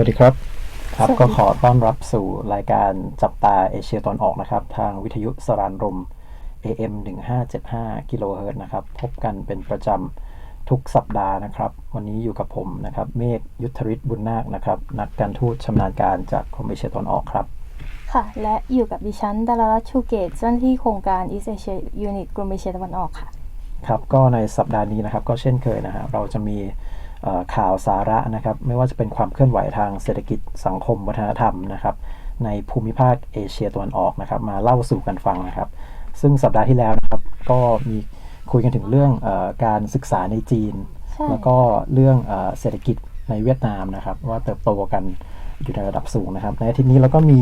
วัสดีครับ ครับก็ขอต้อนรับสู่รายการจับตาเอเชียตอนออกนะครับ ทางวิทยุสรานรม AM 1575กิโลเฮิรตซ์นะครับ พบกันเป็นประจำทุกสัปดาห์นะครับ วันนี้อยู่กับผมนะครับ เมฆยุทธริศบุญนาคนะครับ นักการทูตชำนาญการจากกรมเอเชียตอนออกครับ ค่ะ และอยู่กับดิฉันดารารัตน์ชูเกตเจ้าหน้าที่โครงการ East Asia Unit กรมเอเชียตะวันออกค่ะ ครับ ก็ในสัปดาห์นี้นะครับ ก็เช่นเคยนะฮะเราจะมีเอ่อ ข่าวสาระนะครับ ไม่ว่าจะเป็นความเคลื่อนไหวทางเศรษฐกิจสังคมวัฒนธรรมนะครับ ในภูมิภาคเอเชียตะวันออกนะครับ มาเล่าสู่กันฟังนะครับ ซึ่งสัปดาห์ที่แล้วนะครับก็มีคุยกันถึงเรื่องเออการศึกษาในจีนใช่แล้วก็เรื่องเออเศรษฐกิจในเวียดนามนะครับ ว่าเติบโตกันอยู่ในระดับสูงนะครับ ในอาทิตย์นี้เราก็มี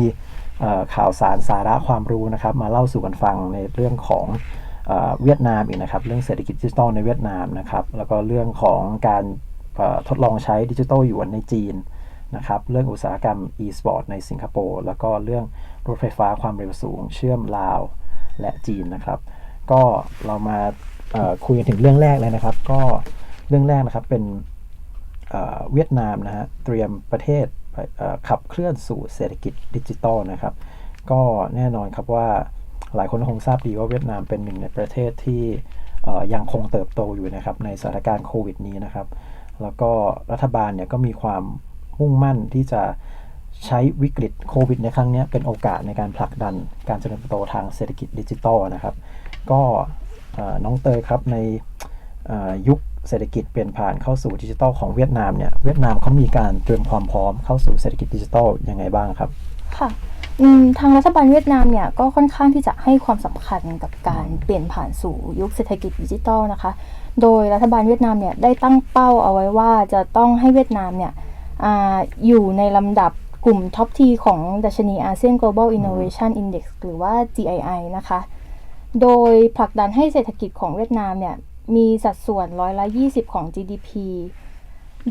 เอ่อข่าวสารสาระความรู้นะครับ มาเล่าสู่กันฟังในเรื่องของเออเวียดนามอีกนะครับ เรื่องเศรษฐกิจดิจิทัลในเวียดนามนะครับ แล้วก็เรื่องของการเอ่อ ทดลองใช้ดิจิทัลหยวนในจีนนะครับเรื่องอุตสาหกรรม e-sport ในสิงคโปร์แล้วก็เรื่องรถไฟฟ้าความเร็วสูง เชื่อมลาวและจีนนะครับ ก็เรามาคุยกันถึงเรื่องแรกเลยนะครับ ก็เรื่องแรกนะครับเป็นเวียดนามนะฮะเตรียมประเทศเขับเคลื่อนสู่เศรษฐกิจดิจิตอลนะครับ ก็แน่นอนครับว่าหลายคนคงทราบดีว่าเวียดนามเป็นหนึ่งในประเทศที่ยังคงเติบโตอยู่นะครับในสถานการณ์โควิดนี้นะครับ แล้วก็รัฐบาลเนี่ยก็มีความมุ่งมั่นที่จะใช้วิกฤตโควิดในครั้งนี้เป็นโอกาสในการผลักดันการเจริญเติบโตทางเศรษฐกิจดิจิตอลนะครับ ก็น้องเตยครับในยุคเศรษฐกิจเปลี่ยนผ่านเข้าสู่ดิจิทัลของเวียดนามเนี่ยเวียดนามเขามีการเตรียมความพร้อมเข้าสู่เศรษฐกิจดิจิทัลยังไงบ้างครับ ค่ะทางรัฐบาลเวียดนามเนี่ยก็ค่อนข้างที่จะให้ความสำคัญกับการเปลี่ยนผ่านสู่ยุคเศรษฐกิจดิจิทัลนะคะโดยรัฐบาลเวียดนามเนี่ยได้ตั้งเป้าเอาไว้ว่าจะต้องให้เวียดนามเนี่ยอาอยู่ในลำดับกลุ่มท็อปทีของดัชนีอาเซียน Global Innovation Index หรือว่า GII นะคะ โดยผลักดันให้เศรษฐกิจของเวียดนามเนี่ยมีสัดส่วนร้อยละ 20 ของ GDP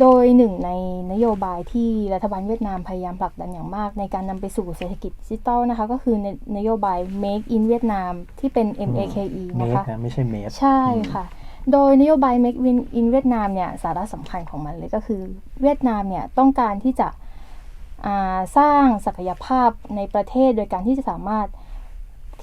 โดยหนึ่งในนโยบายที่รัฐบาลเวียดนามพยายามผลักดันอย่างมาก ในการนำไปสู่เศรษฐกิจดิจิทัลนะคะ ก็คือในนโยบาย Make in Vietnam ที่เป็น MAKE เมนะตคะรนะไม่ใช่เมตรใช่ค่ะ โดยนโยบาย Make in in Vietnam เนี่ยสาระสำคัญของมันเลยก็คือ เวียดนามเนี่ยต้องการที่จะอ่าสร้างศักยภาพในประเทศโดยการที่จะสามารถ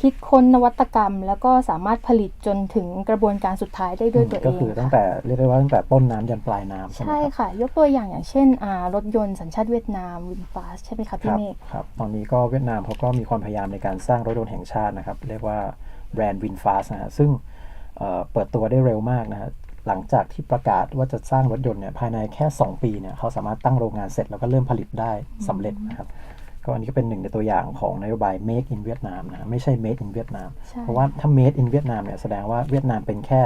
คิดค้นนวัตกรรม แล้วก็สามารถผลิตจนถึงกระบวนการสุดท้ายได้ด้วยตัวเองก็คือตั้งค่ะแต่เรียกได้ว่าตั้งแต่ต้นน้ำยันปลายน้ำใช่ไหมใช่ครับค่ะ ยกตัวอย่างอย่างเช่นอ่ารถยนต์สัญชาติเวียดนามวินฟาสใช่ไหมคะคพี่รับเมฆครับตอนนี้ก็เวียดนามเขาก็มีความพยายามในการสร้างรถยนต์แห่งชาตินะครับ เรียกว่าแบรนด์วินฟาสนะฮะซึ่ง เอ่อเปิดตัวได้เร็วมากนะฮะหลังจากที่ประกาศว่าจะสร้างรถยนต์เนี่ยภายในแค่ 2 ปีเนี่ยเขาสามารถตั้งโรงงานเสร็จแล้วก็เริ่มผลิตได้สำเร็จนะครับก็อันนี้ก็เป็นหนึ่งในตัวอย่างของนโยบาย Make in Vietnam นะฮะไม่ใช่ Made in Vietnam ใช่เพราะว่าถ้า Made in Vietnam เนี่ยแสดงว่าเวียดนามเป็นแค่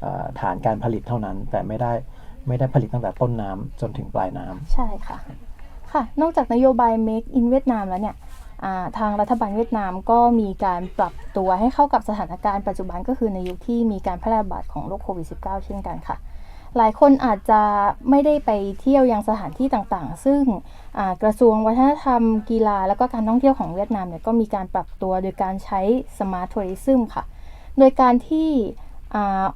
เอ่อฐานการผลิตเท่านั้น แต่ไม่ได้ไม่ได้ผลิตตั้งแต่ต้นน้ำจนถึงปลายน้ำใช่ค่ะค่ะ นอกจากนโยบาย Make in Vietnam แล้วเนี่ยอ่า ทางรัฐบาลเวียดนามก็มีการปรับตัวให้เข้ากับสถานการณ์ปัจจุบันก็คือในยุคที่มีการแพร่ระบาดของโรคโควิด -19 เช่นกันค่ะ หลายคนอาจจะไม่ได้ไปเที่ยวยังสถานที่ต่างๆ ซึ่งกระทรวงวัฒนธรรม กีฬา แล้วก็การท่องเที่ยวของเวียดนามเนี่ยก็มีการปรับตัวโดยการใช้ Smart Tourism ค่ะ โดยการที่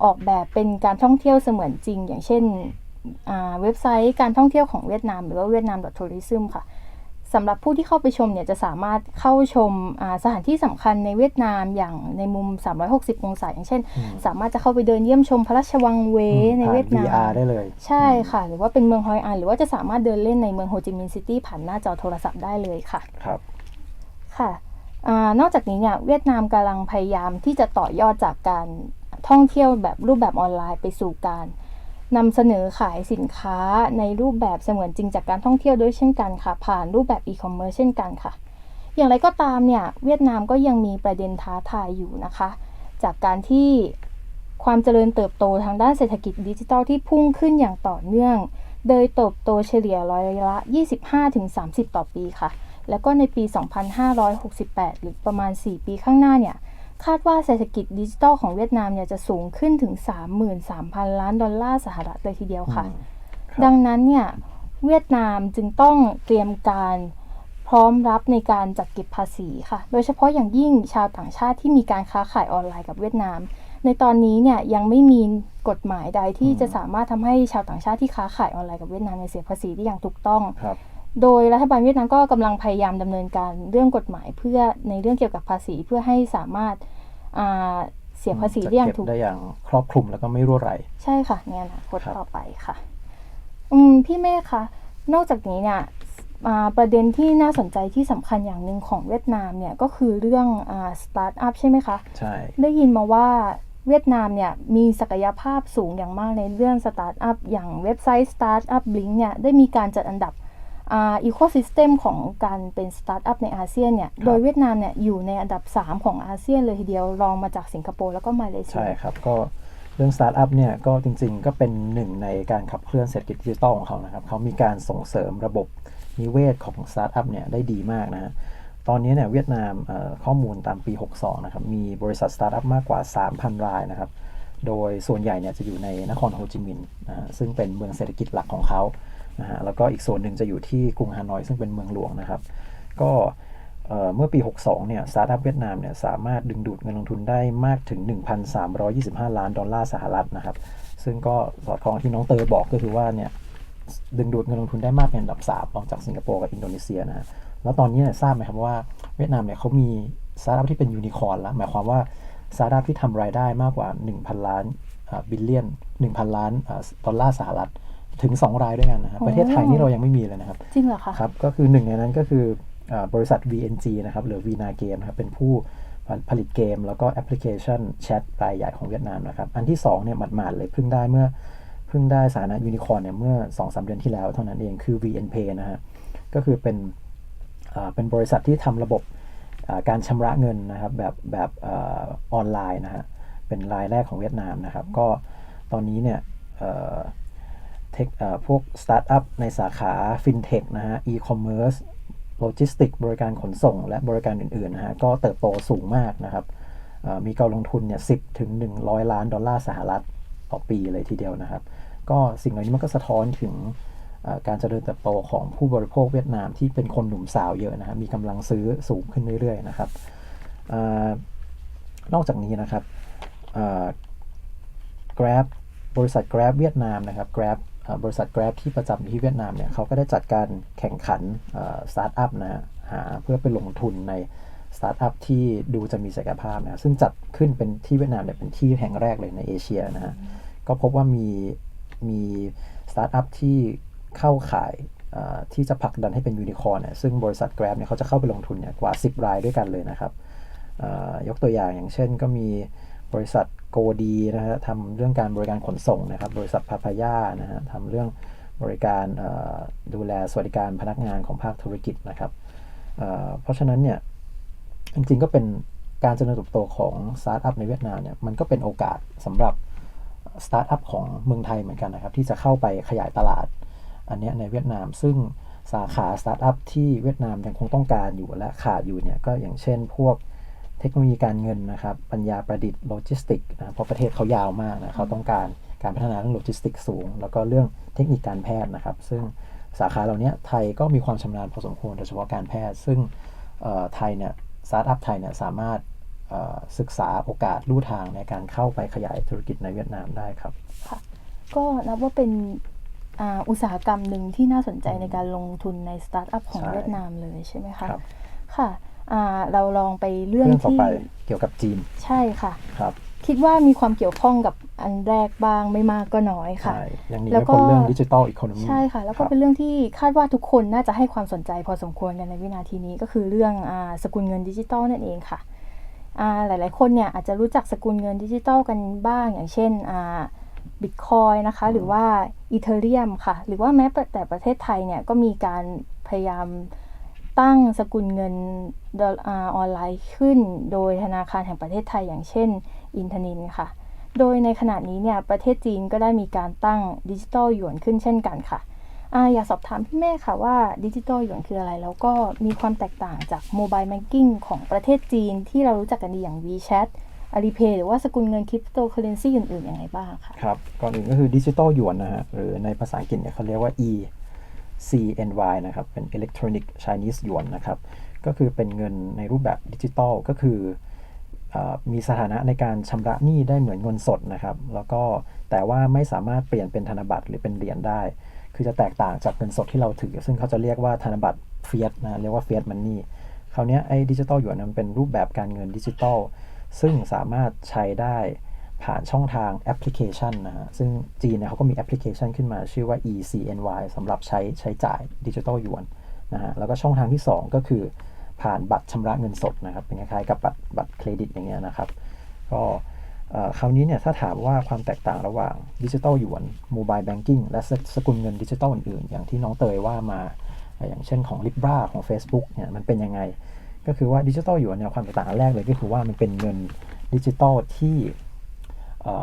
ออกแบบเป็นการท่องเที่ยวเสมือนจริง อย่างเช่นเว็บไซต์การท่องเที่ยวของเวียดนาม หรือว่าเวียดนาม tourism ค่ะ สำหรับผู้ที่เข้าไปชมเนี่ยจะสามารถเข้าชมอ่าสถานที่สำคัญในเวียดนามอย่างในมุม 360 องศาอย่างเช่น สามารถจะเข้าไปเดินเยี่ยมชมพระราชวังเวในเวียดนามผ่ VR ได้เลย ใช่ค่ะ หรือว่าเป็นเมืองฮอยอัน หรือว่าจะสามารถเดินเล่นในเมืองโฮจิมินห์ซิตี้ผ่านหน้าจอโทรศัพท์ได้เลยค่ะครับค่ะอานอกจากนี้เนี่ยเวียดนามกำลังพยายามที่จะต่อยอดจากการท่องเที่ยวแบบรูปแบบออนไลน์ไปสู่การ นำเสนอขายสินค้าในรูปแบบเสมือนจริงจากการท่องเที่ยวด้วยเช่นกันค่ะ ผ่านรูปแบบอีคอมเมิร์ซเช่นกันค่ะ อย่างไรก็ตามเนี่ยเวียดนามก็ยังมีประเด็นท้าทายอยู่นะคะ จากการที่ความเจริญเติบโตทางด้านเศรษฐกิจดิจิทัลที่พุ่งขึ้นอย่างต่อเนื่อง โดยเติบโตเฉลี่ยร้อยละ 25-30 ต่อปีค่ะ แล้วก็ในปี 2568 หรือประมาณ 4 ปีข้างหน้าเนี่ย คาดว่าเศรษฐกิจดิจิทัลของเวียดนามเนี่ยจะสูงขึ้นถึง 33,000 ล้านดอลลาร์สหรัฐเลยทีเดียวค่ะอืมครับดังนั้นเนี่ยเวียดนามจึงต้องเตรียมการพร้อมรับในการจัดเก็บภาษีค่ะ โดยเฉพาะอย่างยิ่งชาวต่างชาติที่มีการค้าขายออนไลน์กับเวียดนาม ในตอนนี้เนี่ยยังไม่มีกฎหมายใดที่จะสามารถทำให้ชาวต่างชาติที่ค้าขายออนไลน์กับเวียดนามเนี่ยเสียภาษีได้อย่างถูกต้องครับ โดยรัฐบาลเวียดนามก็กำลังพยายามดำเนินการเรื่องกฎหมายเพื่อในเรื่องเกี่ยวกับภาษีเพื่อให้สามารถอ่าเสียภาษีได้อย่างจะถูเก็กบได้อย่างครอบคลุมแล้วก็ไม่รั่วไหลใช่ค่ะในอนาคตครับต่อไปค่ะ อืมพี่เมฆคะนอกจากนี้เนี่ยอ่าประเด็นที่น่าสนใจที่สำคัญอย่างหนึ่งของเวียดนามเนี่ยก็คือเรื่องอ่าสตาร์ทอัพใช่ไหมคะใช่ได้ยินมาว่าเวียดนามเนี่ยมีศักยภาพสูงอย่างมากในเรื่องสตาร์ทอัพอย่างเว็บไซต์ Startup Link เนี่ยได้มีการจัดอันดับ อีโคซิสเต็มของการเป็นสตาร์ทอัพในอาเซียนเนี่ย โดยเวียดนามเนี่ยอยู่ในอันดับ 3 ของอาเซียนเลยทีเดียวรองมาจากสิงคโปร์แล้วก็มาเลเซีใช่ยครับก็เรื่องสตาร์ทอัพเนี่ยก็จริงๆ ก็เป็นหนึ่งในการขับเคลื่อนเศรษฐกิจดิจิตอลของเขานะครับเขามีการส่งเสริมระบบนิเวศของสตาร์ทอัพเนี่ยได้ดีมากนะฮะตอนนี้เนี่ยเวียดนามเอ่อข้อมูลตามปี 62 นะครับ มีบริษัทสตาร์ทอัพมากกว่า 3,000 รายนะครับ โดยส่วนใหญ่เนี่ยจะอยู่ในนครโฮจิมินห์นะฮะซึ่งเป็นเมืองเศรษฐกิจหลักของเขา นะฮะแล้วก็อีกส่วนหนึ่งจะอยู่ที่กรุงฮานอยซึ่งเป็นเมืองหลวงนะครับ ก็เมื่อปี 62 เนี่ยสตาร์ทอัพเวียดนามเนี่ยสามารถดึงดูดเงินลงทุนได้มากถึง 1,325 ล้านดอลลาร์สหรัฐนะครับ ซึ่งก็สอดคล้องที่น้องเตยบอกก็คือว่าเนี่ยดึงดูดเงินลงทุนได้มากเป็นอันดับ3รองจากสิงคโปร์กับอินโดนีเซียนะฮะแล้วตอนนี้เนี่ยทราบไหมครับว่าเวียดนามเนี่ยเขามีสตาร์ทอัพที่เป็นยูนิคอร์นแล้วหมายความว่าสตาร์ทอัพที่ทำรายได้มากกว่า 1,000 ล้านบิลเลียน1,000 ล้านอ่าดอลลาร์สหรัฐ ถึง 2 รายด้วยกันนะครับ ประเทศไทยนี่เรายังไม่มีเลยนะครับ จริงเหรอคะครับ ก็คือหนึ่งในนั้นก็คือเออบริษัท VNG นะครับหรือ Vina Game นะครับเป็นผู้ผลิตเกม แล้วก็แอปพลิเคชันแชทรายใหญ่ของเวียดนามนะครับ อันที่2เนี่ยหมาดๆเลยเพิ่งได้เมื่อเพิ่งได้สถานะยูนิคอร์นเนี่ยเมื่อ2-3เดือนที่แล้วเท่านั้นเองคือ VNPay นะฮะก็คือเป็นอ่าเป็นบริษัทที่ทำระบบอ่าการชำระเงินนะครับแบบแบบอาออนไลน์นะฮะเป็นรายแรกของเวียดนามนะครับ ก็ตอนนี้เนี่ย เทคเอ่อพวกสตาร์ทอัพในสาขาฟินเทคนะฮะอีคอมเมิร์ซโลจิสติกบริการขนส่ง และบริการอื่นๆนะฮะก็เติบโตสูงมากนะครับมีการลงทุนเนี่ย10ถึง 100 ล้านดอลลาร์สหรัฐต่อปีเลยทีเดียวนะครับ ก็สิ่งเหล่านี้มันก็สะท้อนถึงการเจริญเติบโตของผู้บริโภคเวียดนามที่เป็นคนหนุ่มสาวเยอะนะฮะมีกำลังซื้อสูงขึ้นเรื่อยๆนะครับอนอกจากนี้นะครับ Grab บริษัท Grab เวียดนามนะครับ Grab บริษัท Grab ที่ประจำอยู่ที่เวียดนามเนี่ยเขาก็ได้จัดการแข่งขันสตาร์ทอัพนะฮะหาเพื่อไปลงทุนในสตาร์ทอัพที่ดูจะมีศักยภาพนะซึ่งจัดขึ้นเป็นที่เวียดนามเนี่ยเป็นที่แห่งแรกเลยในเอเชียนะฮะก็พบว่ามีมีสตาร์ทอัพที่เข้าขายที่จะผลักดันให้เป็นยูนิคอร์นเนี่ยซึ่งบริษัท Grab เนี่ยเขาจะเข้าไปลงทุนเนี่ยกว่า 10 รายด้วยกันเลยนะครับยกตัวอย่างอย่างเช่นก็มี บริษัทโกดีนะฮะทำเรื่องการบริการขนส่งนะครับ บริษัทพาพายานะฮะทำเรื่องบริการดูแลสวัสดิการพนักงานของภาคธุรกิจนะครับเเพราะฉะนั้นเนี่ยจริงๆก็เป็นการเจริญเติบโตของสตาร์ทอัพในเวียดนามเนี่ยมันก็เป็นโอกาสสำหรับสตาร์ทอัพของเมืองไทยเหมือนกันนะครับที่จะเข้าไปขยายตลาดอันเนี้ยในเวียดนาม ซึ่งสาขาสตาร์ทอัพที่เวียดนามยังคงต้องการอยู่และขาดอยู่เนี่ยก็อย่างเช่นพวก เทคโนโลยีการเงินนะครับ ปัญญาประดิษฐ์โลจิสติกนะเพราะประเทศเขายาวมากนะเขาต้องการการพัฒนาเรื่องโลจิสติกสูง แล้วก็เรื่องเทคนิคการแพทย์นะครับ ซึ่งสาขาเหล่านี้ไทยก็มีความชำนาญพอสมควรโดยเฉพาะการแพทย์ ซึ่งเอ่อไทยเนี่ยสตาร์ทอัพไทยเนี่ยสามารถเอ่อศึกษาโอกาสลู่ทางในการเข้าไปขยายธุรกิจในเวียดนามได้ครับค่ะก็นับว่าเป็นอ่าอุตสาหกรรมหนึ่งที่น่าสนใจในการลงทุนในสตาร์ทอัพของใช่เวียดนามเลยใช่ไหมคะครับค่ะ อ่าเราลองไปเรื่องเรื่องต่อที่ไปเกี่ยวกับจีนใช่ค่ะ ครับคิดว่ามีความเกี่ยวข้องกับอันแรกบ้างไม่มากก็น้อยค่ะ ใช่ยังหนีแล้วไม่ก็พ้นเรื่องดิจิทัลอีโคโนมี ใช่ค่ะ แล้วก็เป็นเรื่องที่คาดว่าทุกคนน่าจะให้ความสนใจพอสมควรกันในวินาทีนี้ก็คือเรื่องอาสกุลเงินดิจิตอลนั่นเองค่ะอ่าหลายๆ คนเนี่ยอาจจะรู้จักสกุลเงินดิจิตอลกันบ้างอย่างเช่นบิตคอยนะคะ หรือว่าอีเทเรียมค่ะ หรือว่าแม้แต่ประเทศไทยเนี่ยก็มีการพยายาม ตั้งสกุลเงินออนไลน์ขึ้น โดยธนาคารแห่งประเทศไทยอย่างเช่น อินทนินค่ะ โดยในขณะนี้เนี่ยประเทศจีนก็ได้มีการตั้งดิจิตอลหยวนขึ้นเช่นกันค่ะออยากสอบถามพี่เมฆค่ะว่าดิจิตอลหยวนคืออะไร แล้วก็มีความแตกต่างจากโมบายแบงกิ้งของประเทศจีนที่เรารู้จักกันดีอย่าง WeChat Alipay หรือว่าสกุลเงินคริปโตเคอเรนซีอื่นๆอยังไงบ้างค่ะครับ ก่อนอื่นก็คือดิจิตอลหยวนนะฮะหรือในภาษาอังกฤษเนี่ยเขาเรียกว่า e CNY นะครับ เป็น Electronic Chinese Yuan นะครับ ก็คือเป็นเงินในรูปแบบดิจิตอลก็คืออมีสถานะในการชำระหนี้ได้เหมือนเงินสดนะครับ แล้วก็แต่ว่าไม่สามารถเปลี่ยนเป็นธนบัตรหรือเป็นเหรียญได้ คือจะแตกต่างจากเงินสดที่เราถือ ซึ่งเขาจะเรียกว่าธนบัตรเฟียสนะเรียกว่าเฟียสมันนี่คราวนี้ไอ้ดิจิตอลหยวนนมันเป็นรูปแบบการเงินดิจิตอลซึ่งสามารถใช้ได้ ผ่านช่องทางแอปพลิเคชันนะฮะ ซึ่งจีนเนี่ยเขาก็มีแอปพลิเคชันขึ้นมาชื่อว่า eCNY สำหรับใช้ใช้จ่ายดิจิตอลยวนนะฮะ แล้วก็ช่องทางที่ 2 ก็คือผ่านบัตรชำระเงินสดนะครับ เป็นคล้ายๆกับบัตรบัตรเครดิตอย่างเงี้ยนะครับ ก็คราวนี้เนี่ยถ้าถามว่าความแตกต่างระหว่างดิจิ t a ลหยวนโมบายแบงกิ้งและสสกุลเงินดิจิ t a ลอื่นๆ อย่างที่น้องเตยว่ามา อย่างเช่นของ Libra ของ Facebook เนี่ยมันเป็นยังไง ก็คือว่าดิจิ t a ลหยวนเนี่ยความแตกต่างแรกเลยก็คือว่ามันเป็นเงินดิจิ t a ลที่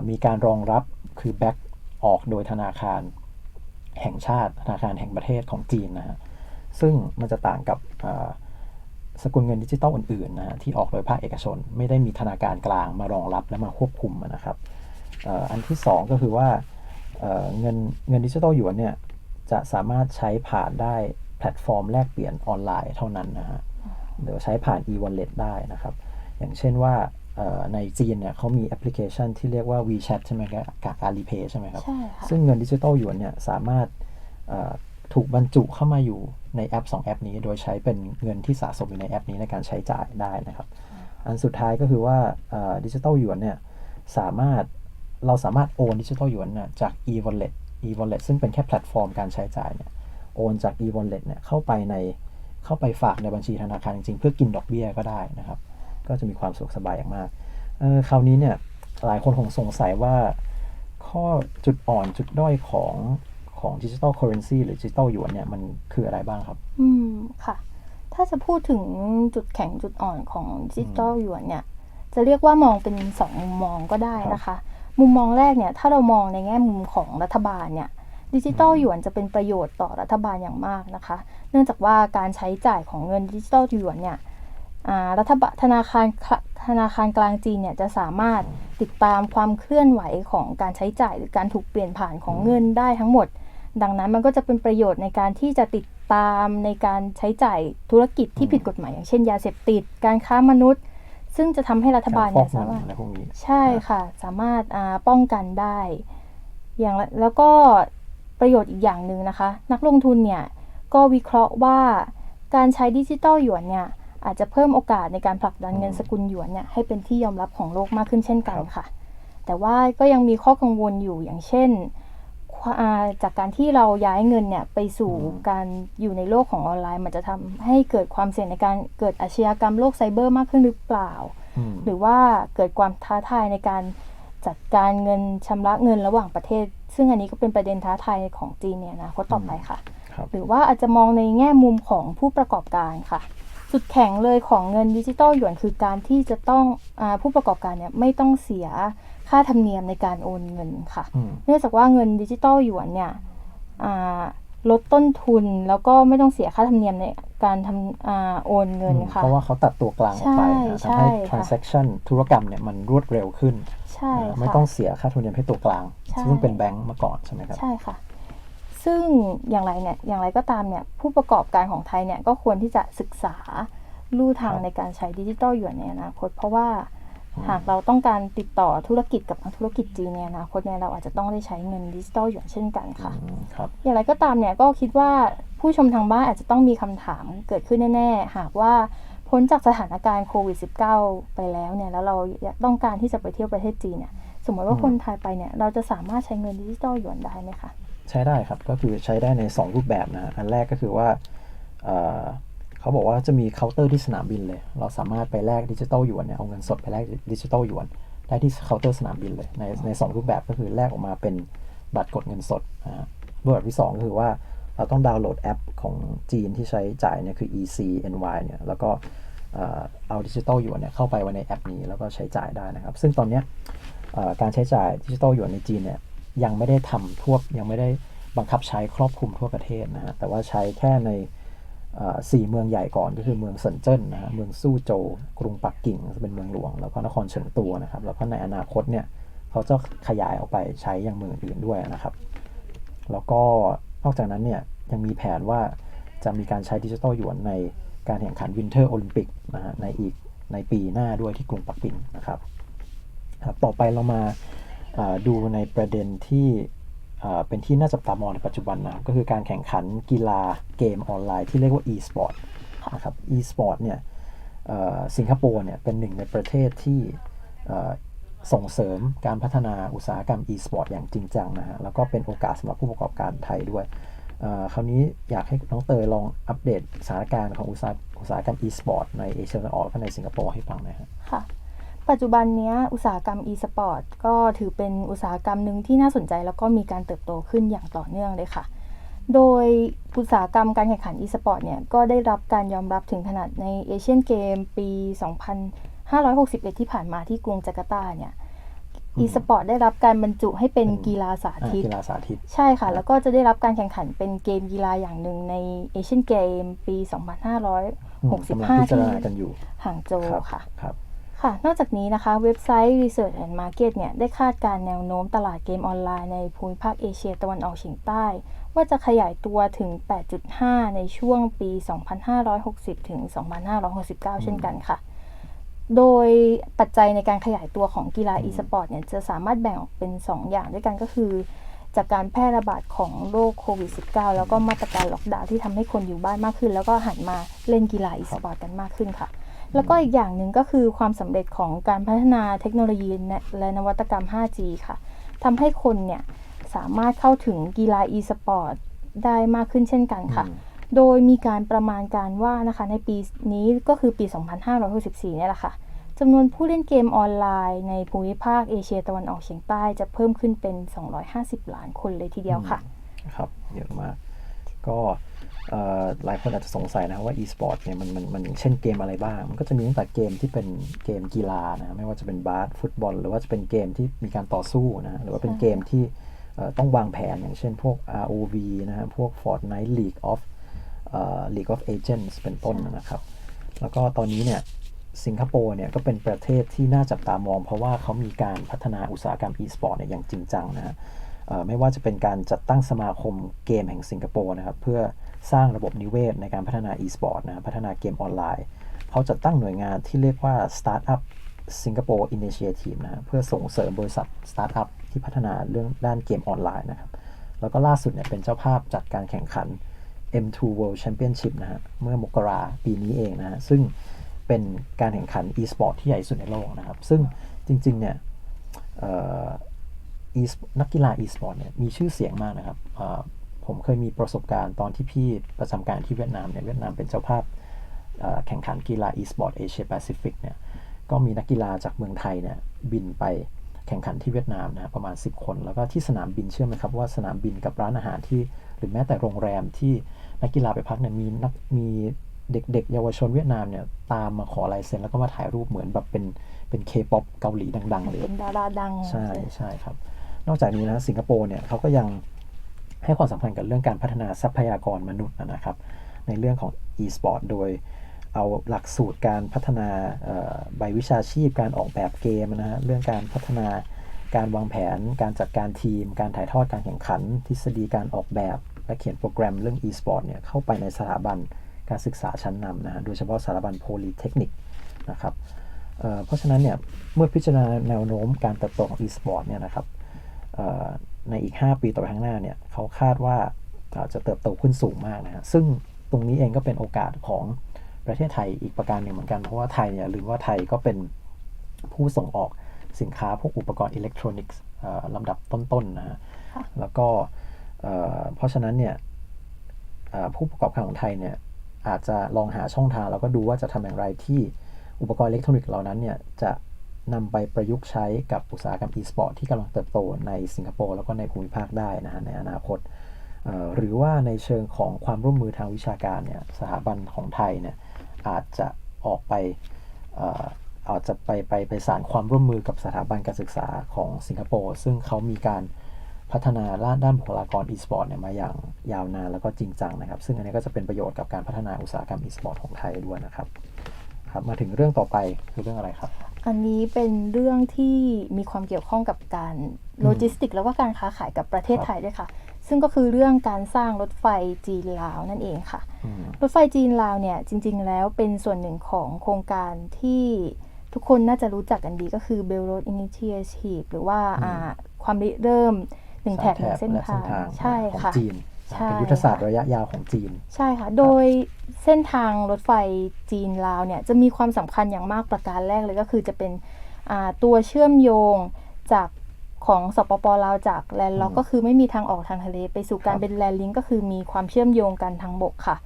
มีการรองรับคือแบ็กออกโดยธนาคารแห่งชาติธนาคารแห่งประเทศของจีนนะฮะซึ่งมันจะต่างกับสกุลเงินดิจิตอลอื่นๆนะฮะที่ออกโดยภาคเอกชน ไม่ได้มีธนาคารกลางมารองรับและมาควบคุมนะครับอันที่ 2 ก็คือว่าเเงินเงินดิจิตอลหยวนเนี่ยจะสามารถใช้ผ่านได้แพลตฟอร์มแลกเปลี่ยนออนไลน์เท่านั้นนะฮะหรือใช้ผ่าน e-wallet ได้นะครับ อย่างเช่นว่า ในจีนเนี่ยเขามีแอปพลิเคชันที่เรียกว่า WeChat ใช่ไหมครับกับ Alipay ใช่ไหมครับใช่ค่ะซึ่งเงินดิจิตอลหยวนเนี่ยสามารถเอ่อถูกบรรจุเข้ามาอยู่ในแอป 2 แอปนี้ โดยใช้เป็นเงินที่สะสมอยู่ในแอปนี้ในการใช้จ่ายได้นะครับ อันสุดท้ายก็คือว่าดิจิตอลหยวนเนี่ยสามารถเราสามารถโอนดิจิตอลหยวนน่ะจาก e-wallet e-wallet ซึ่งเป็นแค่แพลตฟอร์มการใช้จ่ายเนี่ยโอนจาก e-wallet เนี่ยเข้าไปในเข้าไปฝากในบัญชีธนาคารจริงๆ เพื่อกินดอกเบี้ยก็ได้นะครับ ก็จะมีความสะดวกสบายอย่างมากเอ่อคราวนี้เนี่ยหลายคนคงสงสัยว่าข้อจุดอ่อนจุดด้อยของของดิจิ t a ลเคอร์เรนซีหรือดิจิ t a ลหยวนเนี่ยมันคืออะไรบ้างครับ อืมค่ะ ถ้าจะพูดถึงจุดแข็งจุดอ่อนของดิจิตอลหยวนเนี่ย จะเรียกว่ามองเป็นสองมุมมองก็ได้นะคะ มุมมองแรกเนี่ยถ้าเรามองในแง่มุมของรัฐบาลเนี่ยดิจิตอลหยวนจะเป็นประโยชน์ต่อรัฐบาลอย่างมากนะคะ เนื่องจากว่าการใช้จ่ายของเงินดิจิตอลหยวนเนี่ยอ่า รัฐบาลธนาคารธนาคารกลางจีนเนี่ยจะสามารถติดตามความเคลื่อนไหวของการใช้จ่าย หรือการถูกเปลี่ยนผ่านของเงินได้ทั้งหมด ดังนั้นมันก็จะเป็นประโยชน์ในการที่จะติดตามในการใช้จ่ายธุรกิจที่ผิดกฎหมาย อย่างเช่นยาเสพติด การค้ามนุษย์ ซึ่งจะทำให้รัฐบาลเนี่ยสามารถใช่ค่ะสามารถป้องกันได้ อย่างแล้วก็ประโยชน์อีกอย่างหนึ่งนะคะ นักลงทุนเนี่ยก็วิเคราะห์ว่าการใช้ดิจิตอลหยวนเนี่ย อาจจะเพิ่มโอกาสในการผลักดันเงินสกุลหยวนเนี่ยให้เป็นที่ยอมรับของโลกมากขึ้นเช่นกันค่ะ แต่ว่าก็ยังมีข้อกังวลอยู่อย่างเช่นควอ่าจากการที่เราย้ายเงินเนี่ยไปสู่การอยู่ในโลกของออนไลน์ มันจะทำให้เกิดความเสี่ยงในการเกิดอาชญากรรมโลกไซเบอร์มากขึ้นหรือเปล่าอืมหรือว่าเกิดความท้าทายในการจัดการเงินชำระเงินระหว่างประเทศ ซึ่งอันนี้ก็เป็นประเด็นท้าทายของจีนเนี่ยนะคตต่อไปค่ะครับหรือว่าอาจจะมองในแง่มุมของผู้ประกอบการค่ะ จุดแข็งเลยของเงินดิจิตอลหยวนคือการที่จะต้องอาผู้ประกอบการเนี่ยไม่ต้องเสียค่าธรรมเนียมในการโอนเงินค่ะอืมเนื่องจากว่าเงินดิจิตอลหยวนเนี่ยอ่าลดต้นทุนแล้วก็ไม่ต้องเสียค่าธรรมเนียมในการทำอาโอนเงินค่ะ เพราะว่าเขาตัดตัวกลางออกไปนะใช่ทำให้ใช่ค่ะ transaction ธุรกรรมเนี่ยมันรวดเร็วขึ้นใช่อ่าไม่ค่ะต้องเสียค่าธรรมเนียมให้ตัวกลางใช่ซึ่งเป็นแบงก์มาก่อนใช่ไหมครับ ใช่ค่ะ ซึ่งอย่างไรเนี่ยอย่างไรก็ตามเนี่ยผู้ประกอบการของไทยเนี่ยก็ควรที่จะศึกษาลู่ทางครับในการใช้ดิจิตอลหยวนในอนาคต เพราะว่าหากเราต้องการติดต่อธุรกิจกับนักธุรกิจจีนในอนาคตเนี่ยเราอาจจะต้องได้ใช้เงินดิจิตอลหยวนเช่นกันค่ะอืมครับอย่างไรก็ตามเนี่ยก็คิดว่าผู้ชมทางบ้านอาจจะต้องมีคำถามเกิดขึ้นแน่ๆ หากว่าพ้นจากสถานการณ์โควิด -19 ไปแล้วเนี่ยแล้วเราอยากต้องการที่จะไปเที่ยวประเทศจีนเนี่ยสมมติว่าอืมคนไทยไปเนี่ยเราจะสามารถใช้เงินดิจิตอลหยวนได้ไหมคะ ใช้ได้ครับก็คือใช้ได้ใน 2 รูปแบบนะฮะอันแรกก็คือว่าเเขาบอกว่าจะมีเคาน์เตอร์ที่สนามบินเลย เราสามารถไปแลกดิจิตอลหยวนเนี่ยเอาเงินสดไปแลกดิจิตอลหยวนได้ที่เคาน์เตอร์สนามบินเลยในในสองรูปแบบก็คือแลกออกมาเป็นบัตรกดเงินสดนะฮะรูปแบบที่ 2 ก็คือว่าเราต้องดาวน์โหลดแอปของจีนที่ใช้จ่ายเนี่ยคือ ECNY เนี่ยแล้วก็เอาดิจิตอลหยวนเนี่ยเข้าไปไว้ในแอปนี้แล้วก็ใช้จ่ายได้นะครับ ซึ่งตอนนี้การใช้จ่ายดิจิทัลหยวนในจีนเนี่ย ยังไม่ได้ทำทั่วยังไม่ได้บังคับใช้ครอบคลุมทั่วประเทศนะฮะแต่ว่าใช้แค่ในสี่เมืองใหญ่ก่อนก็คือเมืองเซินเจิ้นนะฮะเมืองซู่โจวกรุงปักกิ่งเป็นเมืองหลวง แล้วก็นครเฉิงตูนะครับ แล้วก็ในอนาคตเนี่ยเขาจะขยายออกไปใช้ยังเมืองอื่นด้วยนะครับ แล้วก็นอกจากนั้นเนี่ยยังมีแผนว่าจะมีการใช้ดิจิทัลหยวนในการแข่งขันวินเทอร์โอลิมปิกนะฮะในอีกในปีหน้าด้วยที่กรุงปักกิ่งนะครับครับ ต่อไปเรามา ดูในประเด็นที่เป็นที่น่าจับตามองในปัจจุบันนะครับก็คือการแข่งขันกีฬาเกมออนไลน์ที่เรียกว่า e-sport นะครับ e-sport เนี่ยสิงคโปร์เนี่ยเป็นหนึ่งในประเทศที่ส่งเสริมการพัฒนาอุตสาหกรรม e-sport อย่างจริงจังนะฮะแล้วก็เป็นโอกาสสำหรับผู้ประกอบการไทยด้วยคราวนี้อยากให้น้องเตยลองอัปเดตสถานการณ์ของอุตสาหกรรม e-sport ในเอเชียตะวันออกและในสิงคโปร์ให้ฟังหน่อยครับค่ะ ปัจจุบันเนี้ยอุตสาหกรรม e-sport ก็ถือเป็นอุตสาหกรรมหนึ่งที่น่าสนใจแล้วก็มีการเติบโตขึ้นอย่างต่อเนื่องเลยค่ะ โดยอุตสาหกรรมการแข่งขัน e-sport เนี่ยก็ได้รับการยอมรับถึงขนาดในเอเชียนเกมปี 2561 ที่ผ่านมาที่กรุงจาการ์ตาเนี่ย e-sport ได้รับการบรรจุให้เป็นกีฬาสาอ่าธิตกีฬาสาธิต ใช่ค่ะ แล้วก็จะได้รับการแข่งขันเป็นเกมกีฬาอย่างหนึ่งในเอเชียนเกมปีอืมกำลังพิ2565จารที่ณากันอยู่ห่างโจวครับค่ะครับ ค่ะ นอกจากนี้นะคะ เว็บไซต์ Research and Market เนี่ย ได้คาดการณ์แนวโน้มตลาดเกมออนไลน์ในภูมิภาคเอเชียตะวันออกเฉียงใต้ ว่าจะขยายตัวถึง 8.5 ในช่วงปี 2560 ถึง 2569 เช่นกันค่ะ โดยปัจจัยในการขยายตัวของกีฬา e-sport เนี่ย จะสามารถแบ่งออกเป็น 2 อย่างด้วยกันก็คือ จากการแพร่ระบาดของโรคโควิด -19 แล้วก็มาตรการล็อกดาวน์ที่ทำให้คนอยู่บ้านมากขึ้น แล้วก็หันมาเล่นกีฬา e-sport กันมากขึ้นค่ะ แล้วก็อีกอย่างหนึ่งก็คือความสำเร็จของการพัฒนาเทคโนโลยีและนวัตกรรม 5G ค่ะทำให้คนเนี่ยสามารถเข้าถึงกีฬา e-sport ได้มากขึ้นเช่นกันค่ะอืมโดยมีการประมาณการว่านะคะในปีนี้ก็คือปี 2564 เนี่ยแหละค่ะจำนวนผู้เล่นเกมออนไลน์ในภูมิภาคเอเชียตะวันออกเฉียงใต้จะเพิ่มขึ้นเป็น 250 ล้านคนเลยทีเดียวค่ะ ครับ เยอะมาก ก็เอ่อ หลายคนอาจจะสงสัยนะครับว่า e-sport เนี่ยมันมันมันเช่นเกมอะไรบ้าง มันก็จะมีตั้งแต่เกมที่เป็นเกมกีฬานะไม่ว่าจะเป็นบาสฟุตบอล หรือว่าจะเป็นเกมที่มีการต่อสู้นะหรือว่าเป็นเกมที่เอ่อต้องวางแผนอย่างเช่นพวก ROV นะฮะพวก Fortnite League of เอ่อ League of Agents เป็นต้นนะครับ แล้วก็ตอนนี้เนี่ยสิงคโปร์เนี่ยก็เป็นประเทศที่น่าจับตามอง เพราะว่าเขามีการพัฒนาอุตสาหกรรม e-sport เนี่ยอย่างจริงจังนะฮะเอ่อ ไม่ว่าจะเป็นการจัดตั้งสมาคมเกมแห่งสิงคโปร์นะครับเพื่อสร้างระบบนิเวศในการพัฒนา e-sport นะพัฒนาเกมออนไลน์ เขาจัดตั้งหน่วยงานที่เรียกว่า Startup Singapore Initiative นะฮะเพื่อส่งเสริมบริษัท Startup ที่พัฒนาเรื่องด้านเกมออนไลน์นะครับแล้วก็ล่าสุดเนี่ยเป็นเจ้าภาพจัดการแข่งขัน M2 World Championship นะฮะเมื่อมกราปีนี้เองนะฮะซึ่งเป็นการแข่งขัน e-sport ที่ใหญ่ที่สุดในโลกนะครับ ซึ่งจริงๆเนี่ย อ่อ e นักกีฬา e-sport เนี่ยมีชื่อเสียงมากนะครับเอ่อผมเคยมีประสบการณ์ตอนที่พี่ประจำการที่เวียดนามเนี่ยเวียดนามเป็นเจ้าภาพเอ่อแข่งขันกีฬา e-sport Asia Pacific เนี่ยก็มีนักกีฬาจากเมืองไทยเนี่ยบินไปแข่งขันที่เวียดนามนะประมาณ 10 คน แล้วก็ที่สนามบินเชื่อไหมครับว่าสนามบินกับร้านอาหารที่ หรือแม้แต่โรงแรมที่นักกีฬาไปพักเนี่ยมีนักมีเด็กๆ เยาวชนเวียดนามเนี่ยตามมาขอลายเซ็นแล้วก็มาถ่ายรูปเหมือนแบบเป็นเป็นเคป๊อปเกาหลีดังๆเลยเป็นดาราดัง ใช่ใช่ครับ นอกจากนี้นะสิงคโปร์เนี่ยเขาก็ยังให้ความสำคัญกับเรื่องการพัฒนาทรัพยากรมนุษย์นะครับ ในเรื่องของ e-sport โดยเอาหลักสูตรการพัฒนาใบวิชาชีพการออกแบบเกมนะฮะเรื่องการพัฒนาการวางแผน การจัดการทีม การถ่ายทอดการแข่งขัน ทฤษฎีการออกแบบ และเขียนโปรแกรมเรื่อง e-sport เนี่ยเข้าไปในสถาบันการศึกษาชั้นนำนะฮะโดยเฉพาะสถาบันโพลีเทคนิคนะครับเเพราะฉะนั้นเนี่ยเมื่อพิจารณาแนวโน้มการเติบโตของ e-sport เนี่ยนะครับ ในอีก 5 ปีต่อไปข้างหน้าเนี่ยเขาคาดว่าจะเติบโตขึ้นสูงมากนะฮะซึ่งตรงนี้เองก็เป็นโอกาสของประเทศไทยอีกประการหนึ่งเหมือนกันเพราะว่าไทยเนี่ยลืมว่าไทยก็เป็นผู้ส่งออกสินค้าพวกอุปกรณ์อิเล็กทรอนิกส์ลำดับต้นๆนะฮะแล้วก็เพราะฉะนั้นเนี่ยผู้ประกอบการของไทยเนี่ยอาจจะลองหาช่องทางแล้วก็ดูว่าจะทำอย่างไรที่อุปกรณ์อิเล็กทรอนิกส์เหล่านั้นเนี่ยจะ นำไปประยุกต์ใช้กับอุตสาหกรรม e-sport ที่กำลังเติบโตในสิงคโปร์แล้วก็ในภูมิภาคได้นะฮะในอนาคต หรือว่าในเชิงของความร่วมมือทางวิชาการเนี่ยสถาบันของไทยเนี่ยอาจจะออกไปเอ่ออาจจะไปไปไปสานความร่วมมือกับสถาบันการศึกษาของสิงคโปร์ซึ่งเขามีการพัฒนาด้านด้านบุคลากร e-sport เนี่ยมาอย่างยาวนานแล้วก็จริงจังนะครับ ซึ่งอันนี้ก็จะเป็นประโยชน์กับการพัฒนาอุตสาหกรรม e-sport ของไทยด้วยนะครับครับ มาถึงเรื่องต่อไปคือเรื่องอะไรครับ อันนี้เป็นเรื่องที่มีความเกี่ยวข้องกับการโลจิสติก แล้วก็การค้าขายกับประเทศครับไทยด้วยค่ะ ซึ่งก็คือเรื่องการสร้างรถไฟจีนลาวนั่นเองค่ะอืมรถไฟจีนลาวเนี่ยจริง ๆ แล้วเป็นส่วนหนึ่งของโครงการที่ทุกคนน่าจะรู้จักกันดีก็คือ Belt Road Initiative หรือว่าอืมอ่าความริเริ่มหนึ่งแถบหนึ่งเส้นและทางใช่ของค่ะจีน ใช่เป็นยุทธศาสตร์ระยะยาวของจีน ใช่ค่ะ โดยเส้นทางรถไฟจีนลาวเนี่ยจะมีความสำคัญอย่างมากประการแรกเลยก็คือจะเป็นอ่าตัวเชื่อมโยงจากของสปปลาวจากแลนด์ล็อกอืมก็คือไม่มีทางออกทางทะเลไปสู่การครับเป็นแลนด์ลิงก์ก็คือมีความเชื่อมโยงกันทางบกค่ะ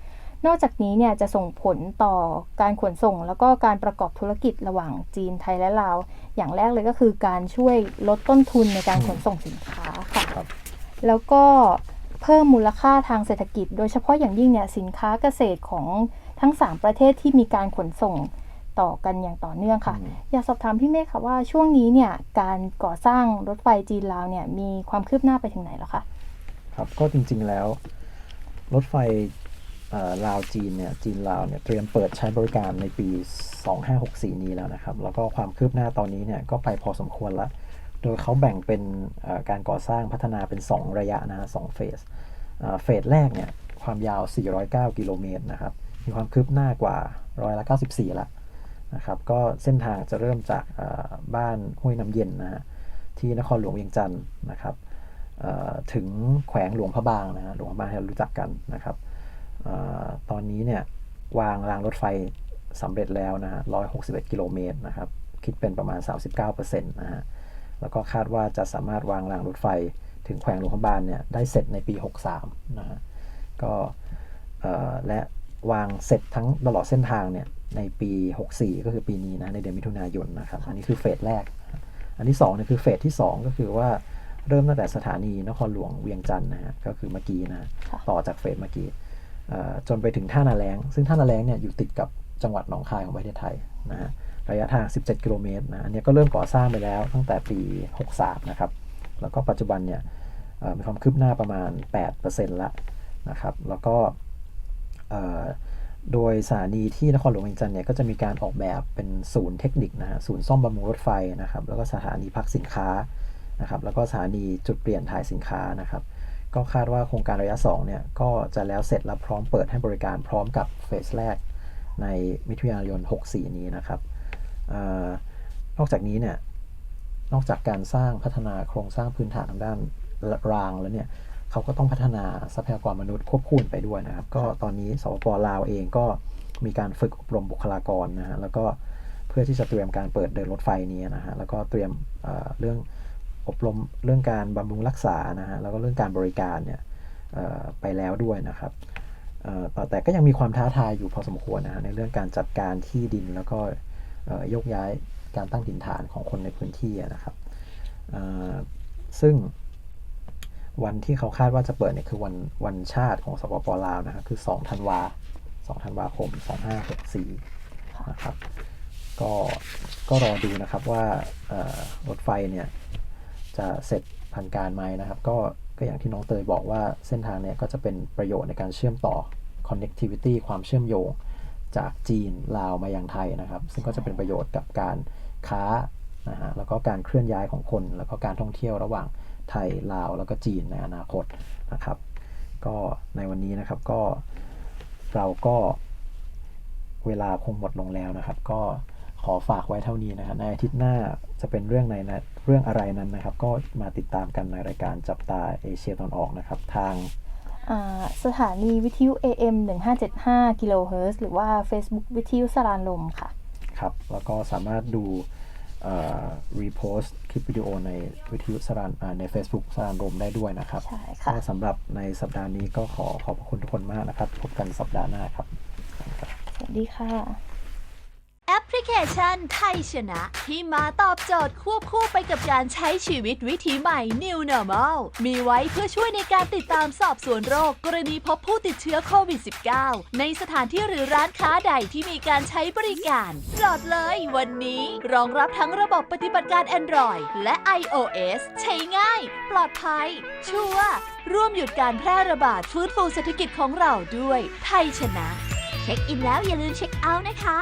นอกจากนี้เนี่ยจะส่งผลต่อการขนส่ง แล้วก็การประกอบธุรกิจระหว่างจีนไทยและลาว อย่างแรกเลยก็คือการช่วยลดต้นทุนในการขนส่งสินค้าค่ะครับแล้วก็ เพิ่มมูลค่าทางเศรษฐกิจ โดยเฉพาะอย่างยิ่งเนี่ยสินค้าเกษตรของทั้ง 3 ประเทศที่มีการขนส่งต่อกันอย่างต่อเนื่องค่ะอืมอยากสอบถามพี่เมฆค่ะว่าช่วงนี้เนี่ยการก่อสร้างรถไฟจีนลาวเนี่ยมีความคืบหน้าไปถึงไหนแล้วคะครับก็จริงๆแล้ว รถไฟเอ่อลาวจีนเนี่ยจีนลาวเนี่ยเตรียมเปิดใช้บริการในปี 2564 นี้แล้วนะครับ แล้วก็ความคืบหน้าตอนนี้เนี่ยก็ไปพอสมควรแล้ว โดยเขาแบ่งเป็นการก่อสร้างพัฒนาเป็น 2 ระยะนะฮะสองเฟสเฟสแรกเนี่ยความยาว 409 กิโลเมตรนะครับ มีความคืบหน้ากว่าร้อยละ94 ละนะครับ ก็เส้นทางจะเริ่มจากบ้านห้วยน้ำเย็นนะฮะที่นครหลวงเวียงจันทร์นะครับถึงแขวงหลวงพระบางนะฮะหลวงพระบางที่เรารู้จักกันนะครับออตอนนี้เนี่ยวางรางรถไฟสำเร็จแล้วนะฮะ161 กิโลเมตรนะครับ คิดเป็นประมาณ 39%นะฮะ แล้วก็คาดว่าจะสามารถวางรางรถไฟถึงแขวงหลวงพระบางเนี่ยได้เสร็จในปี 63 นะฮะก็เอ่อและวางเสร็จทั้งตลอดเส้นทางเนี่ยในปี 64 ก็คือปีนี้นะในเดือนมิถุนายนนะครับ อันนี้คือเฟสแรก อันที่2เนี่ยคือเฟสที่ 2 ก็คือว่าเริ่มตั้งแต่สถานีนครหลวงเวียงจันทร์นะฮะก็คือเมื่อกี้นะฮะค่ะต่อจากเฟสเมื่อกี้เอ่อจนไปถึงท่านาแรงซึ่งท่านาแรงเนี่ยอยู่ติดกับจังหวัดหนองคายของประเทศไทยนะฮะ ระยะทาง 17 กิโลเมตรนะ อันนี้ก็เริ่มก่อสร้างไปแล้วตั้งแต่ปี 63 นะครับ แล้วก็ปัจจุบันเนี่ยมีความคืบหน้าประมาณ 8%ละนะครับ แล้วก็โดยสถานีที่นครหลวงเวียงจันทร์เนี่ยก็จะมีการออกแบบเป็นศูนย์เทคนิคนะฮะ ศูนย์ซ่อมบำรุงรถไฟนะครับ แล้วก็สถานีพักสินค้านะครับ แล้วก็สถานีจุดเปลี่ยนถ่ายสินค้านะครับ ก็คาดว่าโครงการระยะ2เนี่ยก็จะแล้วเสร็จและพร้อมเปิดให้บริการพร้อมกับเฟสแรกในมิถุนายน 64 นี้นะครับ นอกจากนี้เนี่ยนอกจากการสร้างพัฒนาโครงสร้างพื้นฐานทางด้านรางแล้วเนี่ยเขาก็ต้องพัฒนาทรัพยากรมนุษย์ควบคู่ไปด้วยนะครับ ก็ตอนนี้สปปลาวเองก็มีการฝึกอบรมบุคลากรนะฮะแล้วก็เพื่อที่จะเตรียมการเปิดเดินรถไฟนี้นะฮะแล้วก็เตรียมเเรื่องอบรมเรื่องการบำรุงรักษานะฮะแล้วก็เรื่องการบริการเนี่ยไปแล้วด้วยนะครับแต่ก็ยังมีความท้าทายอยู่พอสมควรนะฮะในเรื่องการจัดการที่ดินแล้วก็ ยกย้ายการตั้งถิ่นฐานของคนในพื้นที่นะครับซึ่งวันที่เขาคาดว่าจะเปิดเนี่ยคือวันวันชาติของสปปลาวนะครับคือ2ธันวา2ธันวาคม 2564นะครับก็ก็รอดูนะครับว่ารถไฟเนี่ยจะเสร็จพันการไหมนะครับ ก็ก็อย่างที่น้องเตยบอกว่าเส้นทางเนี่ยก็จะเป็นประโยชน์ในการเชื่อมต่อ connectivity ความเชื่อมโยง จากจีนลาวมายังไทยนะครับ ซึ่งก็จะเป็นประโยชน์กับการค้านะฮะแล้วก็การเคลื่อนย้ายของคน แล้วก็การท่องเที่ยวระหว่างไทยลาวแล้วก็จีนในอนาคตนะครับ ก็ในวันนี้นะครับก็เราก็เวลาคงหมดลงแล้วนะครับ ก็ขอฝากไว้เท่านี้นะครับในอาทิตย์หน้าจะเป็นเรื่องในนะเรื่องอะไรนั้นนะครับ ก็มาติดตามกันในรายการจับตาเอเชียตอนออกนะครับ ทาง สถานีวิทยุ AM 1575กิโลเฮิรตซ์หรือว่า Facebook วิทยุสรานลมค่ะ ครับ แล้วก็สามารถดูรีโพสต์คลิปวิดีโอในวิทยุสรานอ่าใน Facebook สรานรมได้ด้วยนะครับใช่ค่ะก็สำหรับในสัปดาห์นี้ก็ขอขอบพระคุณทุกคนมากนะครับ พบกันสัปดาห์หน้าครับ สวัสดีค่ะ แอปพลิเคชันไทยชนะ ที่มาตอบโจทย์ควบคู่ไปกับการใช้ชีวิตวิถีใหม่ New Normal มีไว้เพื่อช่วยในการติดตามสอบสวนโรค กรณีพบผู้ติดเชื้อโควิด -19 ในสถานที่หรือร้านค้าใดที่มีการใช้บริการโหลดเลยวันนี้ รองรับทั้งระบบปฏิบัติการ Android และ iOS ใช้ง่าย ปลอดภัย ชัวร์ร่วมหยุดการแพร่ระบาดฟื้นฟูเศรษฐกิจของเราด้วย ไทยชนะ เช็คอินแล้วอย่าลืมเช็คเอาท์นะคะ